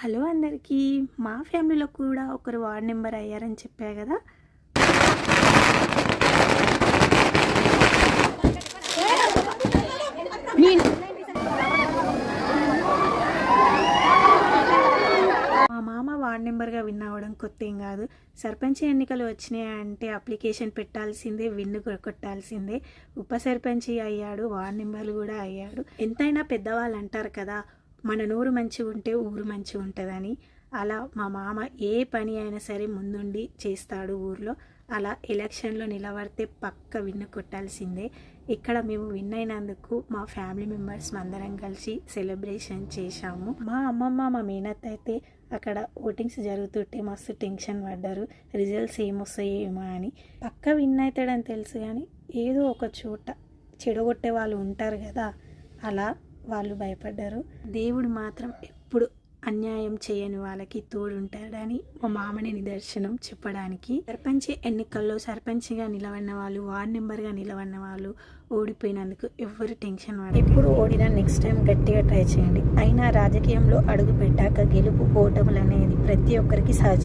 Hello అందరికీ. మా ఫ్యామిలీలో కూడా ఒకరు వార్డ్ నెంబర్ అయ్యారని చెప్పా కదా. మా మామ వార్డ్ నెంబర్గా విన్ అవ్వడం కొత్త ఏం కాదు. సర్పంచ్ ఎన్నికలు వచ్చినాయంటే అప్లికేషన్ పెట్టాల్సిందే విన్ను కొట్టాల్సిందే. ఉప సర్పంచ్ అయ్యాడు వార్డ్ నెంబర్లు కూడా అయ్యాడు. ఎంతైనా పెద్దవాళ్ళు అంటారు కదా మన నోరు మంచిగా ఉంటే ఊరు మంచి ఉంటుందని. అలా మా మామ ఏ పని అయినా సరే ముందుండి చేస్తాడు ఊర్లో. అలా ఎలక్షన్లో నిలబడితే పక్క విన్ను కొట్టాల్సిందే. ఇక్కడ మేము విన్ అయినందుకు మా ఫ్యామిలీ మెంబర్స్ అందరం కలిసి సెలబ్రేషన్ చేశాము. మా అమ్మమ్మ మా మేనత్ అయితే అక్కడ ఓటింగ్స్ జరుగుతుంటే మస్తు టెన్షన్ పడ్డారు. రిజల్ట్స్ ఏమొస్తాయేమో ఏమో అని. పక్క విన్ అవుతాడని తెలుసు కానీ ఏదో ఒక చోట చెడగొట్టే వాళ్ళు ఉంటారు కదా. అలా వాళ్ళు భయపడ్డారు. దేవుడు మాత్రం ఎప్పుడు అన్యాయం చేయని వాళ్ళకి తోడుంటాడని మా మామని నిదర్శనం చెప్పడానికి. సర్పంచ్ ఎన్నికల్లో సర్పంచ్గా నిలబడిన వాళ్ళు వార్డ్ నెంబర్గా నిలబడిన వాళ్ళు ఓడిపోయినందుకు ఎవరు టెన్షన్ పడరు ఎప్పుడు ఓడినా నెక్స్ట్ టైం గట్టిగా ట్రై చేయండి. అయినా రాజకీయంలో అడుగు పెట్టాక గెలుపు ఓటములు అనేది ప్రతి ఒక్కరికి సహజం.